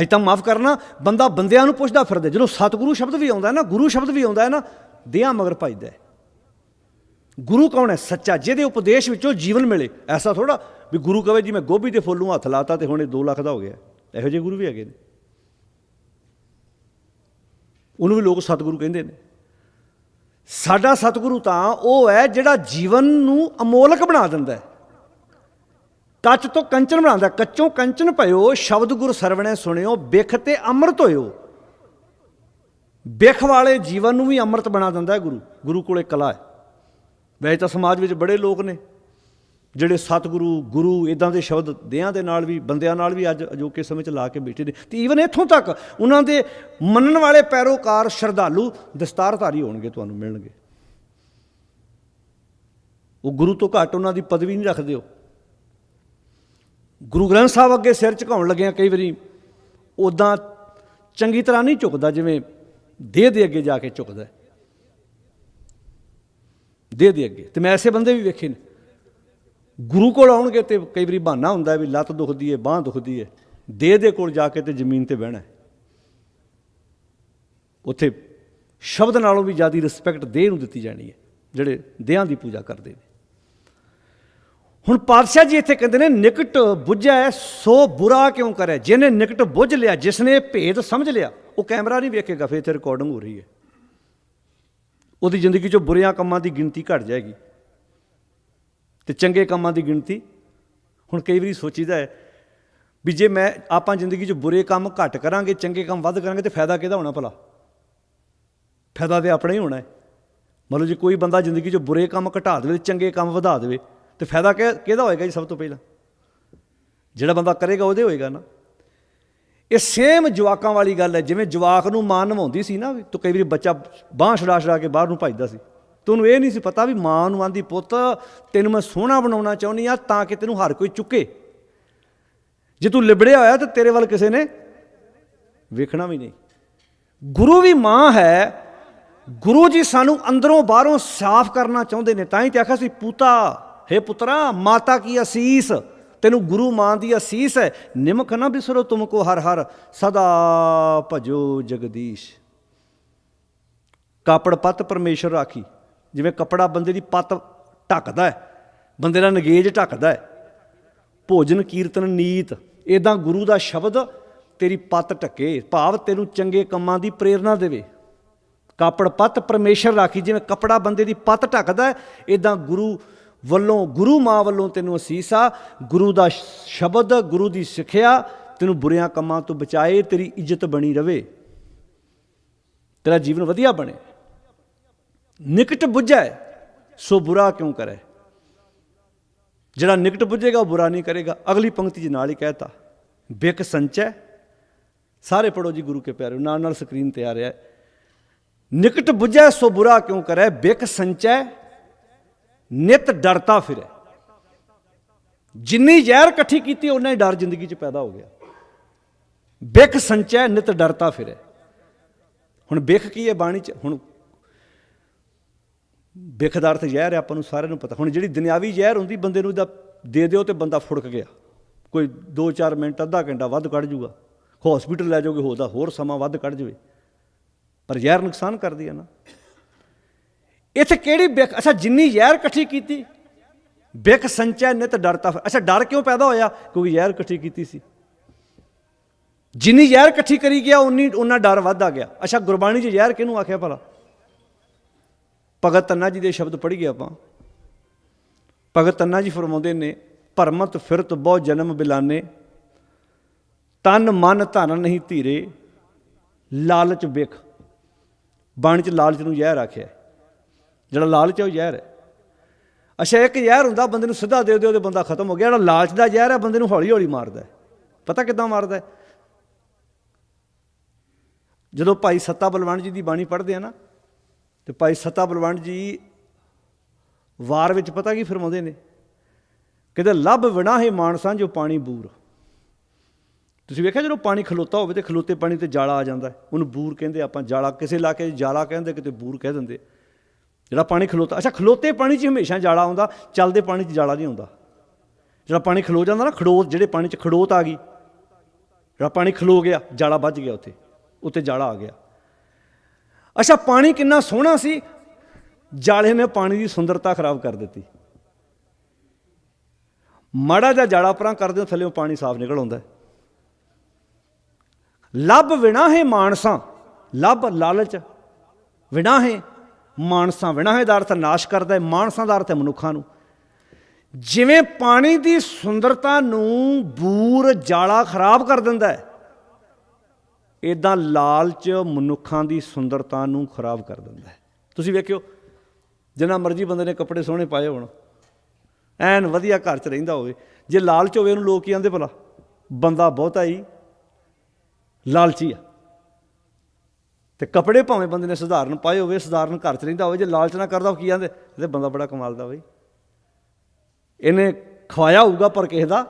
ਅੱਜ ਤਾਂ ਮਾਫ ਕਰਨਾ, ਬੰਦਾ ਬੰਦਿਆਂ ਨੂੰ ਪੁੱਛਦਾ ਫਿਰਦਾ, ਜਦੋਂ ਸਤਿਗੁਰੂ ਸ਼ਬਦ ਵੀ ਆਉਂਦਾ ਹੈ ਨਾ, ਗੁਰੂ ਸ਼ਬਦ ਵੀ ਆਉਂਦਾ ਹੈ ਨਾ ਦੇਹਾਂ ਮਗਰ ਭਜਦਾ ਹੈ। ਗੁਰੂ ਕੌਣ ਹੈ? ਸੱਚਾ, ਜਿਹਦੇ ਉਪਦੇਸ਼ ਵਿੱਚੋਂ ਜੀਵਨ ਮਿਲੇ। ਐਸਾ ਥੋੜਾ ਵੀ ਗੁਰੂ ਕਵੇ ਜੀ, ਮੈਂ ਗੋਭੀ ਦੇ ਫੁੱਲ ਨੂੰ ਹੱਥ ਲਾਤਾ ਤੇ ਹੁਣ ਇਹ 2 ਲੱਖ ਦਾ ਹੋ ਗਿਆ। ਇਹੋ ਜਿਹੇ ਗੁਰੂ ਵੀ ਹੈਗੇ ਨੇ। ਉਹਨੂੰ ਵੀ ਲੋਕ ਸਤਿਗੁਰੂ ਕਹਿੰਦੇ ਨੇ। ਸਾਡਾ ਸਤਿਗੁਰੂ ਤਾਂ ਉਹ ਹੈ ਜਿਹੜਾ ਜੀਵਨ ਨੂੰ ਅਮੋਲਕ ਬਣਾ ਦਿੰਦਾ ਹੈ। ਕੱਚ ਤੋਂ ਕੰਚਨ ਬਣਾਉਂਦਾ, ਕੱਚੋਂ ਕੰਚਨ ਭਇਓ, ਸ਼ਬਦ ਗੁਰ ਸਰਵਣੇ ਸੁਣਿਓ, ਬਿਖ ਤੇ ਅੰਮ੍ਰਿਤ ਹੋਇਓ। ਬਿਖ ਵਾਲੇ ਜੀਵਨ ਨੂੰ ਵੀ ਅੰਮ੍ਰਿਤ ਬਣਾ ਦਿੰਦਾ ਗੁਰੂ। ਗੁਰੂ ਕੋਲੇ ਕਲਾ ਹੈ। ਵੈਸੇ ਤਾਂ ਸਮਾਜ ਵਿੱਚ ਬੜੇ ਲੋਕ ਨੇ, ਜਿਹੜੇ ਸਤਿਗੁਰੂ, ਗੁਰੂ ਇਦਾਂ ਦੇ ਸ਼ਬਦ ਦਿਆਂ ਦੇ ਨਾਲ ਵੀ, ਬੰਦਿਆਂ ਨਾਲ ਵੀ ਅੱਜ ਅਜੋਕੇ ਸਮੇਂ 'ਚ ਲਾ ਕੇ ਬੈਠੇ ਨੇ। ਤੇ ਈਵਨ ਇੱਥੋਂ ਤੱਕ ਉਹਨਾਂ ਦੇ ਮੰਨਣ ਵਾਲੇ ਪੈਰੋਕਾਰ ਸ਼ਰਧਾਲੂ ਦਸਤਾਰਧਾਰੀ ਹੋਣਗੇ, ਤੁਹਾਨੂੰ ਮਿਲਣਗੇ। ਉਹ ਗੁਰੂ ਤੋਂ ਘੱਟ ਉਹਨਾਂ ਦੀ ਪਦਵੀ ਨਹੀਂ ਰੱਖਦੇ ਹੋ ਗੁਰੂ ਗ੍ਰੰਥ ਸਾਹਿਬ ਅੱਗੇ ਸਿਰ ਝੁਕਾਉਣ ਲੱਗਿਆ ਕਈ ਵਾਰੀ ਉਦਾਂ ਚੰਗੀ ਤਰ੍ਹਾਂ ਨਹੀਂ ਝੁਕਦਾ, ਜਿਵੇਂ ਦੇਹ ਦੇ ਅੱਗੇ ਜਾ ਕੇ ਝੁਕਦਾ ਦੇਹ ਦੇ ਅੱਗੇ। ਤੇ ਮੈਂ ਐਸੇ ਬੰਦੇ ਵੀ ਵੇਖੇ ਨੇ। ਗੁਰੂ ਕੋਲ ਆਉਣਗੇ ਤੇ ਕਈ ਵਾਰੀ ਬਹਾਨਾ ਹੁੰਦਾ ਵੀ ਲੱਤ ਦੁਖਦੀ ਹੈ ਬਾਹ ਦੁਖਦੀ ਹੈ ਦੇਹ ਦੇ ਕੋਲ ਜਾ ਕੇ ਤੇ ਜ਼ਮੀਨ ਤੇ ਬਹਿਣਾ ਉੱਥੇ ਸ਼ਬਦ ਨਾਲੋਂ ਵੀ ਜ਼ਿਆਦਾ ਰਿਸਪੈਕਟ ਦੇਹ ਨੂੰ ਦਿੱਤੀ ਜਾਣੀ ਹੈ, ਜਿਹੜੇ ਦੇਹਾਂ ਦੀ ਪੂਜਾ ਕਰਦੇ ਨੇ। ਹੁਣ ਪਾਤਸ਼ਾਹ ਜੀ ਇੱਥੇ ਕਹਿੰਦੇ ਨੇ, ਨਿਕਟ ਬੁੱਝੈ, ਸੋ ਬੁਰਾ ਕਿਉਂ ਕਰੇ? ਜਿਹਨੇ ਨਿਕਟ ਬੁੱਝ ਲਿਆ, ਜਿਸਨੇ ਭੇਦ ਸਮਝ ਲਿਆ, ਉਹ ਕੈਮਰਾ ਨਹੀਂ ਵੇਖੇਗਾ, ਫਿਰ 'ਤੇ ਰਿਕਾਰਡਿੰਗ ਹੋ ਰਹੀ ਹੈ। ਉਹਦੀ ਜ਼ਿੰਦਗੀ 'ਚੋਂ ਬੁਰਿਆਂ ਕੰਮਾਂ ਦੀ ਗਿਣਤੀ ਘਟ ਜਾਏਗੀ। ਤੇ ਚੰਗੇ ਕੰਮਾਂ ਦੀ ਗਿਣਤੀ ਹੁਣ ਕਈ ਵਾਰੀ ਸੋਚੀਦਾ ਹੈ ਵੀ ਜੇ ਮੈਂ ਆਪਾਂ ਜ਼ਿੰਦਗੀ 'ਚ ਬੁਰੇ ਕੰਮ ਘੱਟ ਕਰਾਂਗੇ, ਚੰਗੇ ਕੰਮ ਵੱਧ ਕਰਾਂਗੇ, ਤੇ ਫਾਇਦਾ ਕਿਹਦਾ ਹੋਣਾ ਭਲਾ? ਫਾਇਦਾ ਤੇ ਆਪਣਾ ਹੀ ਹੋਣਾ ਹੈ। ਮਤਲਬ ਜੇ ਕੋਈ ਬੰਦਾ ਜ਼ਿੰਦਗੀ 'ਚ ਬੁਰੇ ਕੰਮ ਘਟਾ ਦੇਵੇ, ਤੇ ਚੰਗੇ ਕੰਮ ਵਧਾ ਦੇਵੇ ਤੇ ਫਾਇਦਾ ਕਿ- ਕਿਹਦਾ ਹੋਏਗਾ ਜੀ ਸਭ ਤੋਂ ਪਹਿਲਾਂ? ਜਿਹੜਾ ਬੰਦਾ ਕਰੇਗਾ ਉਹਦੇ ਹੋਏਗਾ ਨਾ। ਇਹ ਸੇਮ ਜਵਾਕਾਂ ਵਾਲੀ ਗੱਲ ਹੈ, ਜਿਵੇਂ ਜਵਾਕ ਨੂੰ ਮਾਂ ਨਵਾਉਂਦੀ ਸੀ ਨਾ, ਵੀ ਤੂੰ ਕਈ ਵਾਰੀ ਬੱਚਾ ਬਾਂਹ ਛੜਾ ਛੜਾ ਕੇ ਬਾਹਰ ਨੂੰ ਭੱਜਦਾ ਸੀ। ਤੈਨੂੰ ਇਹ ਨਹੀਂ ਸੀ ਪਤਾ ਵੀ ਮਾਂ ਨੂੰ ਆਂਦੀ, ਪੁੱਤ, ਤੈਨੂੰ ਮੈਂ ਸੋਹਣਾ ਬਣਾਉਣਾ ਚਾਹੁੰਦੀ ਆ ਤਾਂ ਕਿ ਤੈਨੂੰ ਹਰ ਕੋਈ ਚੁੱਕੇ। ਜੇ ਤੂੰ ਲਿਬੜਿਆ ਹੋਇਆ ਤਾਂ ਤੇਰੇ ਵੱਲ ਕਿਸੇ ਨੇ ਵੇਖਣਾ ਵੀ ਨਹੀਂ। ਗੁਰੂ ਵੀ ਮਾਂ ਹੈ। ਗੁਰੂ ਜੀ ਸਾਨੂੰ ਅੰਦਰੋਂ ਬਾਹਰੋਂ ਸਾਫ਼ ਕਰਨਾ ਚਾਹੁੰਦੇ ਨੇ। ਤਾਂ ਹੀ ਤੇ ਆਖਿਆ ਸੀ, ਪੂਤਾ ਹੈ ਪੁੱਤਰਾ, ਮਾਤਾ ਕੀ ਅਸੀਸ? ਤੈਨੂੰ ਗੁਰੂ ਮਾਂ ਦੀ ਅਸੀਸ ਹੈ। ਨਿਮਕ ਨਾ ਬਿਸਰੋ ਤੁਮਕੋ ਹਰ ਹਰ। ਸਦਾ ਭਜੋ ਜਗਦੀਸ਼। ਕਾਪੜ ਪੱਤ ਪਰਮੇਸ਼ਰ ਰਾਖੀ। ਜਿਵੇਂ ਕਪੜਾ ਬੰਦੇ ਦੀ ਪੱਤ ਢੱਕਦਾ ਹੈ। ਬੰਦੇ ਦਾ ਨਗੇਜ ਢੱਕਦਾ ਹੈ। ਭੋਜਨ, ਕੀਰਤਨ, ਨੀਤ ਇਦਾਂ ਗੁਰੂ ਦਾ ਸ਼ਬਦ ਤੇਰੀ ਪੱਤ ਢੱਕੇ। ਭਾਵ ਤੈਨੂੰ ਚੰਗੇ ਕੰਮਾਂ ਦੀ ਪ੍ਰੇਰਣਾ ਦੇਵੇ। ਕਾਪੜ ਪੱਤ ਪਰਮੇਸ਼ਰ ਰਾਖੀ। ਜਿਵੇਂ ਕਪੜਾ ਬੰਦੇ ਦੀ ਪੱਤ ਢੱਕਦਾ ਹੈ ਇਦਾਂ ਗੁਰੂ ਵੱਲੋਂ, ਗੁਰੂ ਮਾਂ ਵੱਲੋਂ ਤੈਨੂੰ ਅਸੀਸ ਆ, ਗੁਰੂ ਦਾ ਸ਼ਬਦ, ਗੁਰੂ ਦੀ ਸਿੱਖਿਆ ਤੈਨੂੰ ਬੁਰਿਆਂ ਕੰਮਾਂ ਤੋਂ ਬਚਾਏ, ਤੇਰੀ ਇੱਜ਼ਤ ਬਣੀ ਰਵੇ। ਤੇਰਾ ਜੀਵਨ ਵਧੀਆ ਬਣੇ। ਨਿਕਟ ਬੁੱਝੈ, ਸੋ ਬੁਰਾ ਕਿਉਂ ਕਰੇ? ਜਿਹੜਾ ਨਿਕਟ ਬੁੱਝੇਗਾ, ਉਹ ਬੁਰਾ ਨਹੀਂ ਕਰੇਗਾ। ਅਗਲੀ ਪੰਕਤੀ ਚ ਨਾਲ ਹੀ ਕਹਿਤਾ ਬਿਕ ਸੰਚੈ। ਸਾਰੇ ਪੜੋ ਜੀ ਗੁਰੂ ਕੇ ਪਿਆਰੇ ਨਾਲ ਨਾਲ ਸਕਰੀਨ ਤੇ ਆ ਰਿਹਾ ਹੈ। ਨਿਕਟ ਬੁੱਝੈ, ਸੋ ਬੁਰਾ ਕਿਉਂ ਕਰੈ? ਬਿਕ ਸੰਚੈ ਨਿਤ ਡਰਤਾ ਫਿਰੇ। ਜਿੰਨੀ ਜ਼ਹਿਰ ਇਕੱਠੀ ਕੀਤੀ ਉਹਨਾਂ ਹੀ ਡਰ ਜ਼ਿੰਦਗੀ 'ਚ ਪੈਦਾ ਹੋ ਗਿਆ। ਬਿਕ ਸੰਚੈ, ਨਿਤ ਡਰਤਾ ਫਿਰੇ। ਹੁਣ ਬਿਖ ਕੀ ਹੈ ਬਾਣੀ 'ਚ? ਹੁਣ ਬਿਖ ਦਾ ਅਰਥ ਜ਼ਹਿਰ ਹੈ, ਆਪਾਂ ਨੂੰ ਸਾਰਿਆਂ ਨੂੰ ਪਤਾ। ਹੁਣ ਜਿਹੜੀ ਦੁਨਿਆਵੀ ਜ਼ਹਿਰ ਹੁੰਦੀ, ਬੰਦੇ ਨੂੰ ਦਾ ਦੇ ਦਿਓ ਤੇ ਬੰਦਾ ਫੁੜਕ ਗਿਆ। ਕੋਈ 2-4 ਮਿੰਟ, ਅੱਧਾ ਘੰਟਾ ਵੱਧ ਕੱਢ ਜੂਗਾ। ਹਸਪੀਟਲ ਲੈ ਜਾਓਗੇ ਹੋਦਾ ਹੋਰ ਸਮਾਂ ਵੱਧ ਕੱਢ ਜਵੇ। ਪਰ ਜ਼ਹਿਰ ਨੁਕਸਾਨ ਕਰਦੀ ਹੈ ਨਾ। ਇੱਥੇ ਕਿਹੜੀ ਬਿਕ ਅੱਛਾ, ਜਿੰਨੀ ਜ਼ਹਿਰ ਇਕੱਠੀ ਕੀਤੀ? ਬਿਕ ਸੰਚੈ ਨਿਤ ਡਰਤਾ ਫਿਰ- ਅੱਛਾ, ਡਰ ਕਿਉਂ ਪੈਦਾ ਹੋਇਆ? ਕਿਉਂਕਿ ਜ਼ਹਿਰ ਇਕੱਠੀ ਕੀਤੀ ਸੀ। ਜਿੰਨੀ ਜ਼ਹਿਰ ਇਕੱਠੀ ਕਰੀ ਗਿਆ, ਉਨੀ ਉਹਨਾਂ ਡਰ ਵੱਧਦਾ ਗਿਆ। ਅੱਛਾ, ਗੁਰਬਾਣੀ 'ਚ ਜ਼ਹਿਰ ਕਿਹਨੂੰ ਆਖਿਆ ਭਲਾ? ਭਗਤ ਤੰਨਾ ਜੀ ਦੇ ਸ਼ਬਦ ਪੜ੍ਹੀਏ ਆਪਾਂ। ਭਗਤ ਤੰਨਾ ਜੀ ਫਰਮਾਉਂਦੇ ਨੇ, ਭਰਮਤ ਫਿਰਤ ਬਹੁ ਜਨਮ ਬਿਲਾਨੇ, ਤਨ ਮਨ ਧਨ ਨਹੀਂ ਧੀਰੇ, ਲਾਲਚ ਬਿਖ ਬਾਣੀ ਚ ਲਾਲਚ ਨੂੰ ਜ਼ਹਿਰ ਆਖਿਆ ਜਿਹੜਾ ਲਾਲਚ ਹੈ ਉਹ ਜ਼ਹਿਰ ਹੈ। ਅੱਛਾ, ਇੱਕ ਜ਼ਹਿਰ ਹੁੰਦਾ, ਬੰਦੇ ਨੂੰ ਸਿੱਧਾ ਦੇ ਦਿਓ ਤੇ ਬੰਦਾ ਖਤਮ ਹੋ ਗਿਆ। ਜਿਹੜਾ ਲਾਲਚ ਦਾ ਜ਼ਹਿਰ ਹੈ, ਬੰਦੇ ਨੂੰ ਹੌਲੀ ਹੌਲੀ ਮਾਰਦਾ ਪਤਾ ਕਿੱਦਾਂ ਮਾਰਦਾ ਜਦੋਂ ਭਾਈ ਸੱਤਾ ਬਲਵੰਡ ਜੀ ਦੀ ਬਾਣੀ ਪੜ੍ਹਦੇ ਆ ਨਾ, ਤੇ ਭਾਈ ਸੱਤਾ ਬਲਵੰਡ ਜੀ ਵਾਰ ਵਿੱਚ ਪਤਾ ਕੀ ਫਰਮਾਉਂਦੇ ਨੇ? ਕਹਿੰਦੇ, ਲੱਭ ਵਿਣਾ ਹੈ ਮਾਨਸਾਂ ਜੋ ਪਾਣੀ ਬੂਰ ਤੁਸੀਂ ਵੇਖਿਆ, ਜਦੋਂ ਪਾਣੀ ਖਲੋਤਾ ਹੋਵੇ ਤੇ ਖਲੋਤੇ ਪਾਣੀ ਤੇ ਜਾਲਾ ਆ ਜਾਂਦਾ ਉਹਨੂੰ ਬੂਰ ਕਹਿੰਦੇ ਆਪਾਂ, ਜਾਲਾ, ਕਿਸੇ ਇਲਾਕੇ 'ਚ ਜਾਲਾ ਕਹਿੰਦੇ, ਕਿਤੇ ਬੂਰ ਕਹਿ ਦਿੰਦੇ ਜਿਹੜਾ ਪਾਣੀ ਖਲੋਤਾ ਅੱਛਾ, ਖਲੋਤੇ ਪਾਣੀ 'ਚ ਹਮੇਸ਼ਾ ਜਾਲਾ ਆਉਂਦਾ, ਚੱਲਦੇ ਪਾਣੀ 'ਚ ਜਾਲਾ ਨਹੀਂ ਆਉਂਦਾ। ਜਿਹੜਾ ਪਾਣੀ ਖਲੋ ਜਾਂਦਾ ਨਾ, ਖੜੋਤ, ਜਿਹੜੇ ਪਾਣੀ 'ਚ ਖੜੋਤ ਆ ਗਈ, ਜਿਹੜਾ ਪਾਣੀ ਖਲੋ ਗਿਆ ਜਾਲਾ ਵੱਜ ਗਿਆ ਉੱਥੇ ਉੱਤੇ ਜਾਲਾ ਆ ਗਿਆ। ਅੱਛਾ, ਪਾਣੀ ਕਿੰਨਾ ਸੋਹਣਾ ਸੀ, ਜਾਲੇ ਨੇ ਪਾਣੀ ਦੀ ਸੁੰਦਰਤਾ ਖਰਾਬ ਕਰ ਦਿੱਤੀ। ਮਾੜਾ ਜਿਹਾ ਜਾਲਾ ਪਰਾਂ ਕਰਦੇ ਹੋ, ਥੱਲੇੋਂ ਪਾਣੀ ਸਾਫ਼ ਨਿਕਲ ਆਉਂਦਾ ਲੱਭ ਵਿਣਾ ਹੈ ਮਾਨਸਾ, ਲੱਭ ਲਾਲਚ ਵਿਣਾ ਹੈ ਮਾਨਸਾ ਵਿਣਾ ਹੈ ਦਾ ਅਰਥ ਨਾਸ਼ ਕਰਦਾ ਹੈ, ਮਾਨਸਾ ਦਾ ਅਰਥ ਹੈ ਮਨੁੱਖਾਂ ਨੂੰ। ਜਿਵੇਂ ਪਾਣੀ ਦੀ ਸੁੰਦਰਤਾ ਨੂੰ ਬੂਰ ਜਾਲਾ ਖਰਾਬ ਕਰ ਦਿੰਦਾ ਹੈ ਇਦਾਂ ਲਾਲਚ ਮਨੁੱਖਾਂ ਦੀ ਸੁੰਦਰਤਾ ਨੂੰ ਖਰਾਬ ਕਰ ਦਿੰਦਾ ਹੈ। ਤੁਸੀਂ ਵੇਖਿਓ, ਜਿੰਨਾ ਮਰਜ਼ੀ ਬੰਦੇ ਨੇ ਕੱਪੜੇ ਸੋਹਣੇ ਪਾਏ ਹੋਣ, ਐਨ ਵਧੀਆ ਘਰ 'ਚ ਰਹਿੰਦਾ ਹੋਵੇ, ਜੇ ਲਾਲਚ ਹੋਵੇ ਉਹਨੂੰ ਲੋਕ ਕੀ ਕਹਿੰਦੇ ਭਲਾ? ਬੰਦਾ ਬਹੁਤਾ ਹੀ ਲਾਲਚੀ ਆ। ਤੇ ਕੱਪੜੇ ਭਾਵੇਂ ਬੰਦੇ ਨੇ ਸਧਾਰਨ ਪਾਏ ਹੋਵੇ, ਸਧਾਰਨ ਘਰ 'ਚ ਰਹਿੰਦਾ ਹੋਵੇ, ਜੇ ਲਾਲਚ ਨਾ ਕਰਦਾ ਉਹ ਕੀ ਕਹਿੰਦੇ ਇਹਦੇ ਬੰਦਾ ਬੜਾ ਕਮਾਲ ਦਾ ਬਈ। ਇਹਨੇ ਖਵਾਇਆ ਹੋਊਗਾ ਪਰ ਕਿਸੇ ਦਾ?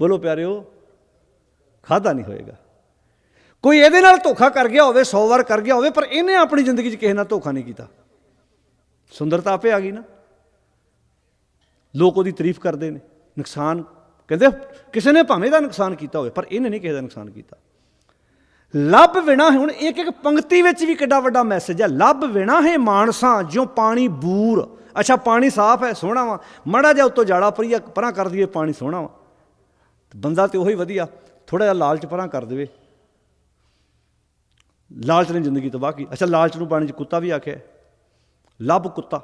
ਬੋਲੋ ਪਿਆਰਿਓ ਖਾਦਾ ਨਹੀਂ ਹੋਏਗਾ। ਕੋਈ ਇਹਦੇ ਨਾਲ ਧੋਖਾ ਕਰ ਗਿਆ ਹੋਵੇ 100 ਵਾਰ ਕਰ ਗਿਆ ਹੋਵੇ, ਪਰ ਇਹਨੇ ਆਪਣੀ ਜ਼ਿੰਦਗੀ 'ਚ ਕਿਸੇ ਨਾਲ ਧੋਖਾ ਨਹੀਂ ਕੀਤਾ। ਸੁੰਦਰਤਾ ਆਪੇ ਆ ਗਈ ਨਾ। ਲੋਕ ਉਹਦੀ ਤਾਰੀਫ ਕਰਦੇ ਨੇ। ਨੁਕਸਾਨ, ਕਹਿੰਦੇ ਕਿਸੇ ਨੇ ਭਾਵੇਂ ਦਾ ਨੁਕਸਾਨ ਕੀਤਾ ਹੋਵੇ, ਪਰ ਇਹਨੇ ਨਹੀਂ ਕਿਸੇ ਦਾ ਨੁਕਸਾਨ ਕੀਤਾ। ਲੱਭ ਵਿਣਾ ਹੁਣ ਇੱਕ ਇੱਕ ਪੰਕਤੀ ਵਿੱਚ ਵੀ ਕਿੱਡਾ ਵੱਡਾ ਮੈਸੇਜ ਹੈ। ਲੱਭ ਵਿਣਾ ਹੈ ਮਾਨਸਾਂ, ਜਿਉ ਪਾਣੀ ਬੂਰ। ਅੱਛਾ, ਪਾਣੀ ਸਾਫ਼ ਹੈ, ਸੋਹਣਾ ਵਾ। ਮੜਾ ਜਾ ਉੱਤੋਂ ਜਾੜਾ ਪਰੀਆ ਪਰਾਂ ਕਰ ਦਈਏ, ਪਾਣੀ ਸੋਹਣਾ ਵਾ। ਬੰਦਾ ਤੇ ਉਹੀ ਵਧੀਆ। ਥੋੜਾ ਜਿਹਾ ਲਾਲਚ ਪਰਾਂ ਕਰ ਦੇਵੇ। ਲਾਲਚ ਨੇ ਜ਼ਿੰਦਗੀ ਤਬਾਹ ਕੀ ਅੱਛਾ, ਲਾਲਚ ਨੂੰ ਪਾਣੀ 'ਚ ਕੁੱਤਾ ਵੀ ਆਖਿਆ ਲੱਭ ਕੁੱਤਾ।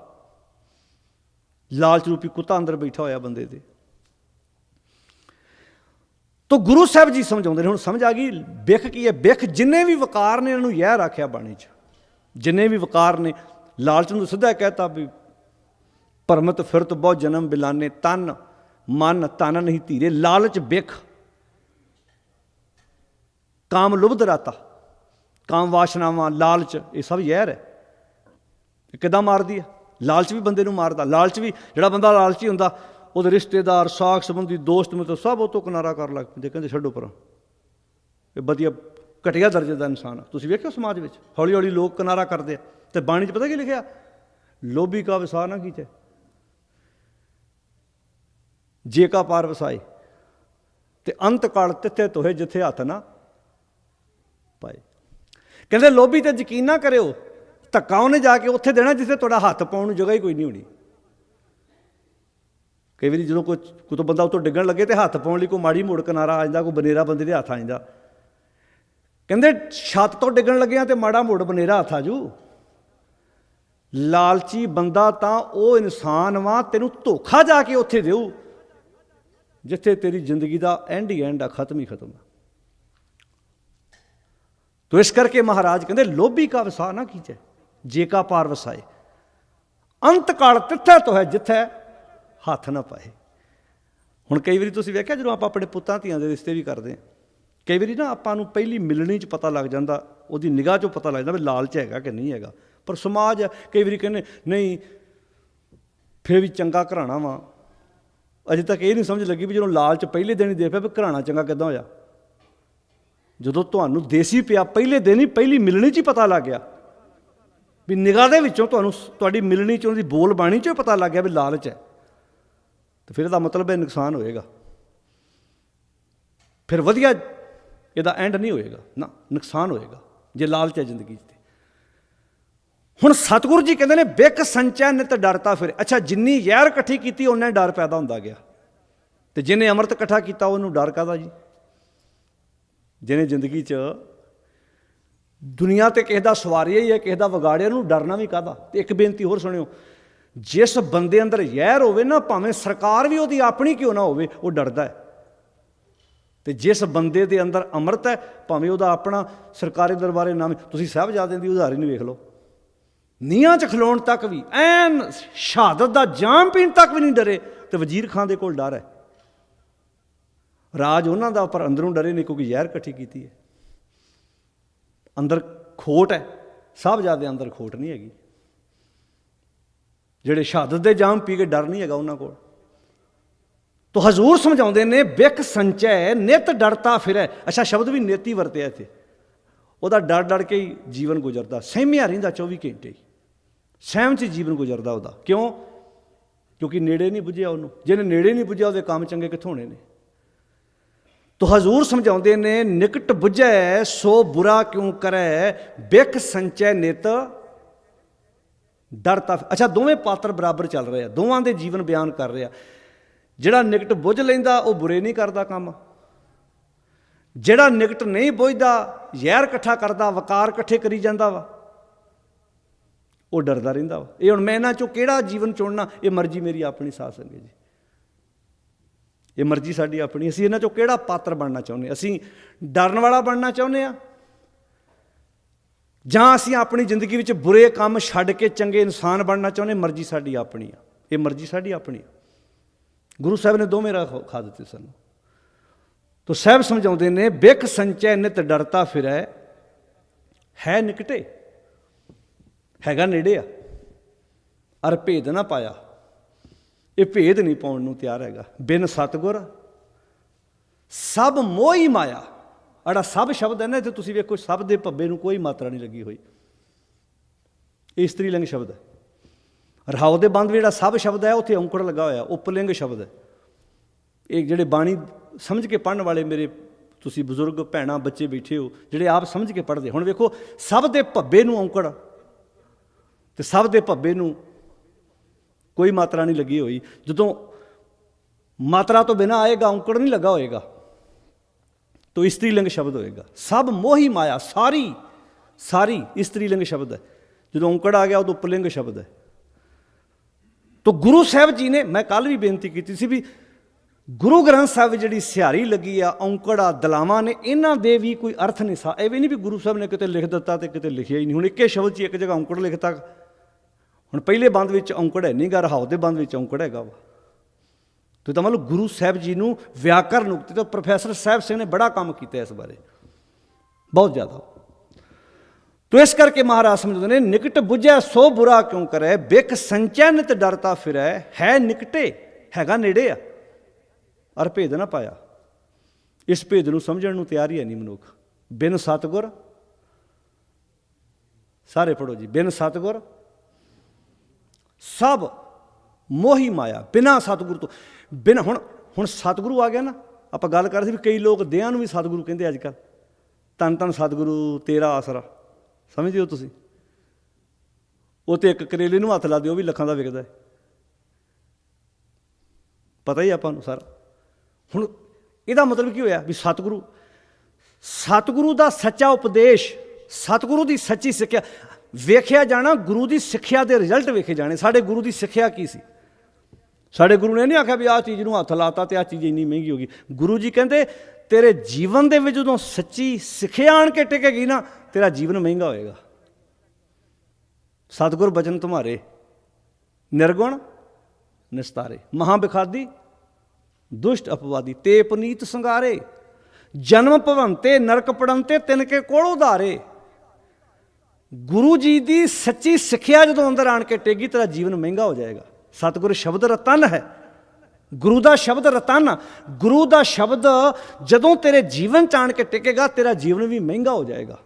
ਲਾਲਚ ਰੂਪੀ ਕੁੱਤਾ ਅੰਦਰ ਬੈਠਾ ਹੋਇਆ ਬੰਦੇ ਦੇ ਤੋ ਗੁਰੂ ਸਾਹਿਬ ਜੀ ਸਮਝਾਉਂਦੇ ਨੇ, ਹੁਣ ਸਮਝ ਆ ਗਈ, ਬਿਖ ਕੀ ਹੈ? ਬਿਖ ਜਿੰਨੇ ਵੀ ਵਕਾਰ ਨੇ ਇਹਨਾਂ ਨੂੰ ਯਹ ਰੱਖਿਆ ਬਾਣੀ 'ਚ। ਜਿੰਨੇ ਵੀ ਵਕਾਰ ਨੇ, ਲਾਲਚ ਨੂੰ ਸਿੱਧਾ ਕਹਿਤਾ ਵੀ, ਪਰਮਤ ਫਿਰਤ ਬਹੁ ਜਨਮ ਬਿਲਾਨੇ, ਤਨ, ਮਨ, ਤਨ ਨਹੀਂ ਧੀਰੇ, ਲਾਲਚ ਬਿਖ। ਕਾਮ ਲੁਬਧ ਰਾਤਾ, ਕਾਮ ਵਾਸ਼ਨਾਵਾਂ, ਲਾਲਚ, ਇਹ ਸਭ ਜ਼ਹਿਰ ਹੈ। ਇਹ ਕਿੱਦਾਂ ਮਾਰਦੀ ਹੈ? ਲਾਲਚ ਵੀ ਬੰਦੇ ਨੂੰ ਮਾਰਦਾ, ਲਾਲਚ ਵੀ, ਜਿਹੜਾ ਬੰਦਾ ਲਾਲਚੀ ਹੁੰਦਾ ਉਹਦੇ ਰਿਸ਼ਤੇਦਾਰ, ਸਾਖ ਸੰਬੰਧੀ, ਦੋਸਤ ਮਿੱਤਰ ਸਭ ਉਹ ਤੋਂ ਕਿਨਾਰਾ ਕਰ ਲੱਗ ਪੈਂਦੇ, ਕਹਿੰਦੇ ਛੱਡੋ ਪਰਾਂ। ਇਹ ਵਧੀਆ ਘਟੀਆ ਦਰਜੇ ਦਾ ਇਨਸਾਨ ਆ। ਤੁਸੀਂ ਵੇਖਿਓ ਸਮਾਜ ਵਿੱਚ ਹੌਲੀ ਹੌਲੀ ਲੋਕ ਕਿਨਾਰਾ ਕਰਦੇ ਆ। ਤੇ ਬਾਣੀ 'ਚ ਪਤਾ ਕੀ ਲਿਖਿਆ? ਲੋਭੀ ਕਾ ਵਿਸਾਰ ਨਾ ਕੀਚੇ। ਜੇ ਕਾ ਪਾਰ ਵਸਾਏ, ਤੇ ਅੰਤ ਕਾਲ ਤਿੱਥੇ ਤੋਹੇ ਜਿੱਥੇ ਹੱਥ ਨਾ ਪਾਏ। ਕਹਿੰਦੇ, ਲੋਭੀ ਤੇ ਯਕੀਨ ਨਾ ਕਰਿਓ, ਧੱਕਾ ਉਹਨੇ ਜਾ ਕੇ ਉੱਥੇ ਦੇਣਾ ਜਿੱਥੇ ਤੁਹਾਡਾ ਹੱਥ ਪਾਉਣ ਨੂੰ ਜਗ੍ਹਾ ਹੀ ਕੋਈ ਨਹੀਂ ਹੋਣੀ। ਕਈ ਵਾਰੀ ਜਦੋਂ ਕੋਈ ਕੋਈ ਤੋਂ ਬੰਦਾ ਉੱਤੋਂ ਡਿੱਗਣ ਲੱਗੇ ਤੇ ਹੱਥ ਪਾਉਣ ਲਈ ਕੋਈ ਮਾੜੀ ਮੋੜ ਕਿਨਾਰਾ ਆ ਜਾਂਦਾ, ਕੋਈ ਬਨੇਰਾ ਬੰਦੇ ਦੇ ਹੱਥ ਆ ਜਾਂਦਾ। ਕਹਿੰਦੇ ਛੱਤ ਤੋਂ ਡਿੱਗਣ ਲੱਗਿਆ ਤੇ ਮਾੜਾ ਮੋੜ ਬਨੇਰਾ ਹੱਥ ਆ ਆਜੂ ਲਾਲਚੀ ਬੰਦਾ ਤਾਂ ਉਹ ਇਨਸਾਨ ਵਾ, ਤੈਨੂੰ ਧੋਖਾ ਜਾ ਕੇ ਉੱਥੇ ਦੇਊ, ਜਿੱਥੇ ਤੇਰੀ ਜ਼ਿੰਦਗੀ ਦਾ ਐਂਡ ਹੀ ਐਂਡ ਆ, ਖਤਮ ਹੀ ਖਤਮ ਆ। ਤੋ ਇਸ ਕਰਕੇ ਮਹਾਰਾਜ ਕਹਿੰਦੇ, ਲੋਭੀ ਕਾ ਵਸਾ ਨਾ ਕੀਚੇ, ਜੇ ਕਾ ਪਾਰ ਵਸਾਏ। ਅੰਤ ਕਾਲ ਤਿੱਥੇ ਤੋ ਹੈ ਜਿੱਥੇ ਹੱਥ ਨਾ ਪਾਏ। ਹੁਣ ਕਈ ਵਾਰੀ ਤੁਸੀਂ ਵੇਖਿਆ ਜਦੋਂ ਆਪਾਂ ਆਪਣੇ ਪੁੱਤਾਂ ਧੀਆਂ ਦੇ ਰਿਸ਼ਤੇ ਵੀ ਕਰਦੇ ਹਾਂ, ਕਈ ਵਾਰੀ ਨਾ ਆਪਾਂ ਨੂੰ ਪਹਿਲੀ ਮਿਲਣੀ 'ਚ ਪਤਾ ਲੱਗ ਜਾਂਦਾ, ਉਹਦੀ ਨਿਗਾਹ 'ਚੋਂ ਪਤਾ ਲੱਗ ਜਾਂਦਾ ਵੀ ਲਾਲਚ ਹੈਗਾ ਕਿ ਨਹੀਂ ਹੈਗਾ। ਪਰ ਸਮਾਜ ਕਈ ਵਾਰੀ ਕਹਿੰਦੇ, ਨਹੀਂ, ਫੇਰ ਵੀ ਚੰਗਾ ਘਰਾਣਾ ਵਾ। ਅਜੇ ਤੱਕ ਇਹ ਨਹੀਂ ਸਮਝ ਲੱਗੀ ਵੀ ਜਦੋਂ ਲਾਲਚ ਪਹਿਲੇ ਦਿਨ ਹੀ ਦੇ ਪਿਆ ਵੀ ਘਰਾਣਾ ਚੰਗਾ ਕਿੱਦਾਂ ਹੋਇਆ। ਜਦੋਂ ਤੁਹਾਨੂੰ ਦੇਸੀ ਪਿਆ, ਪਹਿਲੇ ਦਿਨ ਹੀ ਪਹਿਲੀ ਮਿਲਣੀ 'ਚ ਹੀ ਪਤਾ ਲੱਗ ਗਿਆ ਵੀ ਨਿਗਾਹ ਦੇ ਵਿੱਚੋਂ ਤੁਹਾਨੂੰ ਤੁਹਾਡੀ ਮਿਲਣੀ 'ਚੋਂ ਦੀ ਬੋਲ ਬਾਣੀ 'ਚੋਂ ਹੀ ਪਤਾ ਲੱਗ ਗਿਆ ਵੀ ਲਾਲਚ ਹੈ। ਤੇ ਫਿਰ ਇਹਦਾ ਮਤਲਬ ਹੈ ਨੁਕਸਾਨ ਹੋਏਗਾ। ਫਿਰ ਵਧੀਆ ਇਹਦਾ ਐਂਡ ਨਹੀਂ ਹੋਏਗਾ। ਨਾ, ਨੁਕਸਾਨ ਹੋਏਗਾ, ਜੇ ਲਾਲਚ ਹੈ ਜ਼ਿੰਦਗੀ 'ਚ ਹੁਣ ਸਤਿਗੁਰੂ ਜੀ ਕਹਿੰਦੇ ਨੇ, ਬਿਕ ਸੰਚੈ ਨਿਤ ਡਰਤਾ ਫਿਰ। ਅੱਛਾ, ਜਿੰਨੀ ਜ਼ਹਿਰ ਇਕੱਠੀ ਕੀਤੀ ਉਹਨਾਂ ਡਰ ਪੈਦਾ ਹੁੰਦਾ ਗਿਆ। ਤੇ ਜਿਹਨੇ ਅੰਮ੍ਰਿਤ ਇਕੱਠਾ ਕੀਤਾ, ਉਹਨੂੰ ਡਰ ਕਾਦਾ ਜੀ? ਜਿਹਨੇ ਜ਼ਿੰਦਗੀ 'ਚ ਦੁਨੀਆ ਤੇ ਕਿਸੇ ਦਾ ਸਵਾਰੀਆ ਹੀ ਹੈ, ਕਿਸੇ ਦਾ ਵਿਗਾੜਿਆ ਨੂੰ ਡਰਨਾ ਵੀ ਕਾਦਾ ਤੇ ਇੱਕ ਬੇਨਤੀ ਹੋਰ ਸੁਣਿਓ। ਜਿਸ ਬੰਦੇ ਅੰਦਰ ਜ਼ਹਿਰ ਹੋਵੇ ਨਾ, ਭਾਵੇਂ ਸਰਕਾਰ ਵੀ ਉਹਦੀ ਆਪਣੀ ਕਿਉਂ ਨਾ ਹੋਵੇ, ਉਹ ਡਰਦਾ ਹੈ। ਤੇ ਜਿਸ ਬੰਦੇ ਦੇ ਅੰਦਰ ਅੰਮ੍ਰਿਤ ਹੈ, ਭਾਵੇਂ ਉਹਦਾ ਆਪਣਾ ਸਰਕਾਰੀ ਦਰਬਾਰੇ ਨਾਮ, ਤੁਸੀਂ ਸਾਹਿਬਜ਼ਾਦਿਆਂ ਦੀ ਉਦਾਹਰਨ ਹੀ ਵੇਖ ਲਓ। ਨੀਹਾਂ 'ਚ ਖਲੋਣ ਤੱਕ ਵੀ, ਐਨ ਸ਼ਹਾਦਤ ਦਾ ਜਾਮ ਪੀਣ ਤੱਕ ਵੀ ਨਹੀਂ ਡਰੇ, ਤੇ ਵਜ਼ੀਰ ਖਾਨ ਦੇ ਕੋਲ ਡਰ ਹੈ। ਰਾਜ ਉਹਨਾਂ ਦਾ ਪਰ ਅੰਦਰੋਂ ਡਰੇ ਨਹੀਂ, ਕਿਉਂਕਿ ਜ਼ਹਿਰ ਇਕੱਠੀ ਕੀਤੀ ਹੈ। ਅੰਦਰ ਖੋਟ ਹੈ, ਸਾਹਿਬਜ਼ਾਦੇ ਅੰਦਰ ਖੋਟ ਨਹੀਂ ਹੈਗੀ। ਜਿਹੜੇ ਸ਼ਹਾਦਤ ਦੇ ਜਾਮ ਪੀ ਕੇ ਡਰ ਨਹੀਂ ਹੈਗਾ ਉਹਨਾਂ ਕੋਲ। ਤੋ ਹਜ਼ੂਰ ਸਮਝਾਉਂਦੇ ਨੇ ਬਿਕ ਸੰਚੈ, ਨਿਤ ਡਰਤਾ ਫਿਰੈ। ਅੱਛਾ, ਸ਼ਬਦ ਵੀ ਨੇਤੀ ਵਰਤਿਆ ਇੱਥੇ। ਉਹਦਾ ਡਰ ਡਰ ਕੇ ਹੀ ਜੀਵਨ ਗੁਜ਼ਰਦਾ। ਸਹਿਮਿਆ ਰਹਿੰਦਾ 24 ਘੰਟੇ ਹੀ। ਸਹਿਮ 'ਚ ਜੀਵਨ ਗੁਜ਼ਰਦਾ ਉਹਦਾ। ਕਿਉਂ? ਕਿਉਂਕਿ ਨੇੜੇ ਨਹੀਂ ਬੁੱਝਿਆ ਉਹਨੂੰ। ਜਿਹਨੇ ਨੇੜੇ ਨਹੀਂ ਬੁੱਝਿਆ ਉਹਦੇ ਕੰਮ ਚੰਗੇ ਕਿੱਥੋਂ ਹੋਣੇ ਨੇ? ਤੋ ਹਜ਼ੂਰ ਸਮਝਾਉਂਦੇ ਨੇ, ਨਿਕਟ ਬੁਝੈ, ਸੋ ਬੁਰਾ ਕਿਉਂ ਕਰੈ? ਬਿਖ ਸੰਚੈ ਨਿਤ ਡਰ ਤਾਂ, ਅੱਛਾ, ਦੋਵੇਂ ਪਾਤਰ ਬਰਾਬਰ ਚੱਲ ਰਹੇ ਆ, ਦੋਵਾਂ ਦੇ ਜੀਵਨ ਬਿਆਨ ਕਰ ਰਿਹਾ। ਜਿਹੜਾ ਨਿਕਟ ਬੁੱਝ ਲੈਂਦਾ, ਉਹ ਬੁਰੇ ਨਹੀਂ ਕਰਦਾ ਕੰਮ। ਜਿਹੜਾ ਨਿਕਟ ਨਹੀਂ ਬੁੱਝਦਾ, ਜ਼ਹਿਰ ਇਕੱਠਾ ਕਰਦਾ, ਵਕਾਰ ਇਕੱਠੇ ਕਰੀ ਜਾਂਦਾ ਵਾ, ਉਹ ਡਰਦਾ ਰਹਿੰਦਾ ਵਾ। ਇਹ ਹੁਣ ਮੈਂ ਇਹਨਾਂ ਚੋਂ ਕਿਹੜਾ ਜੀਵਨ ਚੁਣਨਾ? ਇਹ ਮਰਜ਼ੀ ਮੇਰੀ ਆਪਣੀ ਸਾਥ ਸੰਗੇ ਜੀ। ਇਹ ਮਰਜ਼ੀ ਸਾਡੀ ਆਪਣੀ। ਅਸੀਂ ਇਹਨਾਂ ਚੋਂ ਕਿਹੜਾ ਪਾਤਰ ਬਣਨਾ ਚਾਹੁੰਦੇ ਅਸੀਂ ਡਰਨ ਵਾਲਾ ਬਣਨਾ ਚਾਹੁੰਦੇ ਆ? ਜਾਂ ਅਸੀਂ ਆਪਣੀ ਜ਼ਿੰਦਗੀ ਵਿੱਚ ਬੁਰੇ ਕੰਮ ਛੱਡ ਕੇ ਚੰਗੇ ਇਨਸਾਨ ਬਣਨਾ ਚਾਹੁੰਦੇ, ਮਰਜ਼ੀ ਸਾਡੀ ਆਪਣੀ ਆ। ਇਹ ਮਰਜ਼ੀ ਸਾਡੀ ਆਪਣੀ ਆ। ਗੁਰੂ ਸਾਹਿਬ ਨੇ ਦੋਵੇਂ ਰਾਹ ਖਾ ਦਿੱਤੇ ਸਾਨੂੰ। ਤੋ ਸਾਹਿਬ ਸਮਝਾਉਂਦੇ ਨੇ, ਬਿਖ ਸੰਚੈ ਨਿਤ ਡਰਤਾ ਫਿਰੈ, ਹੈ ਨਿਕਟੇ, ਹੈਗਾ ਨੇੜੇ ਆ, ਅਰ ਭੇਦ ਨਾ ਪਾਇਆ। ਇਹ ਭੇਦ ਨਹੀਂ ਪਾਉਣ ਨੂੰ ਤਿਆਰ ਹੈਗਾ। ਬਿਨ ਸਤਗੁਰ, ਸਭ ਮੋਹੀ ਮਾਇਆ। ਅੜਾ ਸਭ ਸ਼ਬਦ ਹੈ ਨਾ, ਇੱਥੇ ਤੁਸੀਂ ਵੇਖੋ, ਸਭ ਦੇ ਭੱਬੇ ਨੂੰ ਕੋਈ ਮਾਤਰਾ ਨਹੀਂ ਲੱਗੀ ਹੋਈ। ਇਹ ਇਸਤਰੀ ਲਿੰਗ ਸ਼ਬਦ ਹੈ। ਰਹਾਉ ਦੇ ਬੰਦ ਜਿਹੜਾ ਸਭ ਸ਼ਬਦ ਹੈ, ਉੱਥੇ ਔਂਕੜ ਲੱਗਾ ਹੋਇਆ, ਉਪਲਿੰਗ ਸ਼ਬਦ ਹੈ। ਇਹ ਜਿਹੜੇ ਬਾਣੀ ਸਮਝ ਕੇ ਪੜਨ ਵਾਲੇ ਮੇਰੇ ਤੁਸੀਂ ਬਜ਼ੁਰਗ, ਭੈਣਾਂ, ਬੱਚੇ ਬੈਠੇ ਹੋ, ਜਿਹੜੇ ਆਪ ਸਮਝ ਕੇ ਪੜਦੇ ਹੁਣ ਵੇਖੋ, ਸਭ ਦੇ ਭੱਬੇ ਨੂੰ ਔਂਕੜ, ਤੇ ਸਭ ਦੇ ਭੱਬੇ ਨੂੰ ਕੋਈ ਮਾਤਰਾ ਨਹੀਂ ਲੱਗੀ ਹੋਈ। ਜਦੋਂ ਮਾਤਰਾ ਤੋਂ ਬਿਨਾ ਆਏਗਾ, ਔਂਕੜ ਨਹੀਂ ਲੱਗਾ ਹੋਏਗਾ। ਤੋ ਇਸਤਰੀ ਲਿੰਗ ਸ਼ਬਦ ਹੋਏਗਾ। ਸਭ ਮੋਹੀ ਮਾਇਆ, ਸਾਰੀ ਸਾਰੀ ਇਸਤਰੀ ਲਿੰਗ ਸ਼ਬਦ ਹੈ। ਜਦੋਂ ਔਂਕੜ ਆ ਗਿਆ, ਉਦੋਂ ਪੁਲਿੰਗ ਸ਼ਬਦ ਹੈ। ਤੋ ਗੁਰੂ ਸਾਹਿਬ ਜੀ ਨੇ, ਮੈਂ ਕੱਲ ਵੀ ਬੇਨਤੀ ਕੀਤੀ ਸੀ ਵੀ ਗੁਰੂ ਗ੍ਰੰਥ ਸਾਹਿਬ ਜਿਹੜੀ ਸਿਹਾਰੀ ਲੱਗੀ ਆ, ਔਂਕੜ ਆ, ਦਲਾਵਾਂ ਨੇ, ਇਹਨਾਂ ਦੇ ਵੀ ਕੋਈ ਅਰਥ ਨਹੀਂ ਸਾ, ਇਹ ਵੀ ਨਹੀਂ ਵੀ ਗੁਰੂ ਸਾਹਿਬ ਨੇ ਕਿਤੇ ਲਿਖ ਦਿੱਤਾ ਤੇ ਕਿਤੇ ਲਿਖਿਆ ਹੀ ਨਹੀਂ। ਹੁਣ ਇੱਕੇ ਸ਼ਬਦ 'ਚ ਇੱਕ ਜਗ੍ਹਾ ਔਂਕੜ ਲਿਖਤਾ। ਹੁਣ ਪਹਿਲੇ ਬੰਦ ਵਿੱਚ ਔਂਕੜ ਹੈ ਨਹੀਂ ਗਾ, ਰਹਾਉ ਦੇ ਬੰਦ ਵਿੱਚ ਔਂਕੜ ਹੈਗਾ ਵਾ। ਤੇ ਤਾਂ ਮਤਲਬ ਗੁਰੂ ਸਾਹਿਬ ਜੀ ਨੂੰ ਵਿਆਕਰਨ ਉਕਤੀ ਤੋਂ ਪ੍ਰੋਫੈਸਰ ਸਾਹਿਬ ਸਿੰਘ ਨੇ ਬੜਾ ਕੰਮ ਕੀਤਾ ਇਸ ਬਾਰੇ। ਬਹੁਤ ਜ਼ਿਆਦਾ। ਤੋ ਇਸ ਕਰਕੇ ਮਹਾਰਾਜ ਸਮਝਦੇ ਨੇ, ਨਿਕਟ ਬੁਝੈ ਸੋ ਬੁਰਾ ਕਿਉਂ ਕਰੈ, ਬਿਖ ਸੰਚੈਨਿਤ ਡਰਤਾ ਫਿਰੈ, ਹੈ ਨਿਕਟੇ, ਹੈਗਾ ਨੇੜੇ ਆ। ਅਰ ਭੇਦ ਨਾ ਪਾਇਆ। ਇਸ ਭੇਦ ਨੂੰ ਸਮਝਣ ਨੂੰ ਤਿਆਰ ਹੀ ਹੈ ਨਹੀਂ ਮਨੁੱਖ। ਬਿਨ ਸਤਗੁਰ, ਸਾਰੇ ਪੜੋ ਜੀ, ਬਿਨ ਸਤਗੁਰ, ਸਭ ਮੋਹੀ ਮਾਇਆ, ਬਿਨਾ ਸਤਿਗੁਰੂ ਤੋਂ। ਬਿਨ ਹੁਣ ਹੁਣ ਸਤਿਗੁਰੂ ਆ ਗਿਆ ਨਾ, ਆਪਾਂ ਗੱਲ ਕਰ ਰਹੇ ਸੀ ਵੀ ਕਈ ਲੋਕ ਦਿਆਂ ਨੂੰ ਵੀ ਸਤਿਗੁਰੂ ਕਹਿੰਦੇ ਅੱਜ ਕੱਲ ਤਨ ਤਨ ਸਤਿਗੁਰੂ, ਤੇਰਾ ਆਸਰਾ। ਸਮਝਦੇ ਹੋ ਤੁਸੀਂ? ਉਹ ਤੇ ਇੱਕ ਕਰੇਲੇ ਨੂੰ ਹੱਥ ਲਾ ਦਿਓ ਵੀ ਲੱਖਾਂ ਦਾ ਵਿਕਦਾ ਹੈ। ਪਤਾ ਹੀ ਆਪਾਂ ਨੂੰ ਸਾਰਾ। ਹੁਣ ਇਹਦਾ ਮਤਲਬ ਕੀ ਹੋਇਆ ਵੀ ਸਤਿਗੁਰੂ ਸਤਿਗੁਰੂ ਦਾ ਸੱਚਾ ਉਪਦੇਸ਼, ਸਤਿਗੁਰੂ ਦੀ ਸੱਚੀ ਸਿੱਖਿਆ। ਵੇਖਿਆ ਜਾਣਾ, ਗੁਰੂ ਦੀ ਸਿੱਖਿਆ ਦੇ ਰਿਜ਼ਲਟ ਵੇਖੇ ਜਾਣੇ। ਸਾਡੇ ਗੁਰੂ ਦੀ ਸਿੱਖਿਆ ਕੀ ਸੀ? ਸਾਡੇ ਗੁਰੂ ਨੇ ਨਹੀਂ ਆਖਿਆ ਵੀ ਆਹ ਚੀਜ਼ ਨੂੰ ਹੱਥ ਲਾਤਾ ਤੇ ਆਹ ਚੀਜ਼ ਇੰਨੀ ਮਹਿੰਗੀ ਹੋ ਗਈ। ਗੁਰੂ ਜੀ ਕਹਿੰਦੇ, ਤੇਰੇ ਜੀਵਨ ਦੇ ਵਿੱਚ ਜਦੋਂ ਸੱਚੀ ਸਿੱਖਿਆ ਆਣ ਕੇ ਟਿਕੇਗੀ ਨਾ, ਤੇਰਾ ਜੀਵਨ ਮਹਿੰਗਾ ਹੋਏਗਾ। ਸਤਿਗੁਰ ਬਚਨ ਤੁਮਾਰੇ, ਨਿਰਗੁਣ ਨਿਸਤਾਰੇ। ਮਹਾ ਬਿਖਾਦੀ ਦੁਸ਼ਟ ਅਪਵਾਦੀ, ਤੇ ਪਨੀਤ ਸੰਗਾਰੇ। ਜਨਮ ਭਵੰਤੇ, ਨਰਕ ਪੜੰਤੇ ਤਿਨ ਕੇ ਕੋਲ ਉਧਾਰੇ ਗੁਰੂ ਜੀ ਦੀ ਸੱਚੀ ਸਿੱਖਿਆ ਜਦੋਂ ਅੰਦਰ ਆਣ ਕੇ ਟੇਗੀ ਤੇਰਾ ਜੀਵਨ ਮਹਿੰਗਾ ਹੋ ਜਾਏਗਾ। ਸਤਿਗੁਰ ਸ਼ਬਦ ਰਤਨ ਹੈ। ਗੁਰੂ ਦਾ ਸ਼ਬਦ ਰਤਨ ਗੁਰੂ ਦਾ ਸ਼ਬਦ ਜਦੋਂ ਤੇਰੇ ਜੀਵਨ ਚ ਆਣ ਕੇ ਟਿਕੇਗਾ, ਤੇਰਾ ਜੀਵਨ ਵੀ ਮਹਿੰਗਾ ਹੋ ਜਾਏਗਾ।